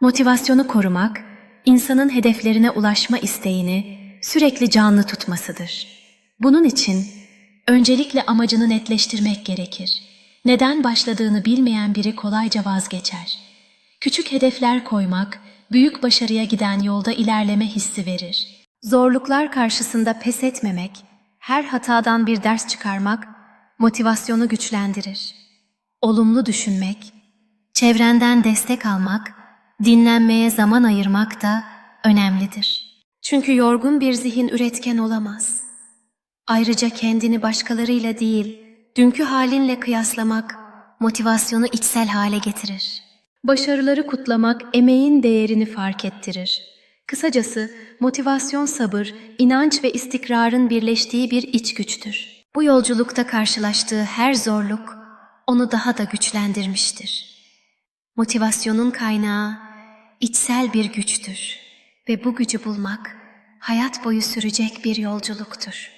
Motivasyonu korumak, insanın hedeflerine ulaşma isteğini sürekli canlı tutmasıdır. Bunun için öncelikle amacını netleştirmek gerekir. Neden başladığını bilmeyen biri kolayca vazgeçer. Küçük hedefler koymak, büyük başarıya giden yolda ilerleme hissi verir. Zorluklar karşısında pes etmemek, her hatadan bir ders çıkarmak motivasyonu güçlendirir. Olumlu düşünmek, çevrenden destek almak, dinlenmeye zaman ayırmak da önemlidir. Çünkü yorgun bir zihin üretken olamaz. Ayrıca kendini başkalarıyla değil, dünkü halinle kıyaslamak motivasyonu içsel hale getirir. Başarıları kutlamak emeğin değerini fark ettirir. Kısacası motivasyon sabır, inanç ve istikrarın birleştiği bir iç güçtür. Bu yolculukta karşılaştığı her zorluk onu daha da güçlendirmiştir. Motivasyonun kaynağı içsel bir güçtür ve bu gücü bulmak hayat boyu sürecek bir yolculuktur.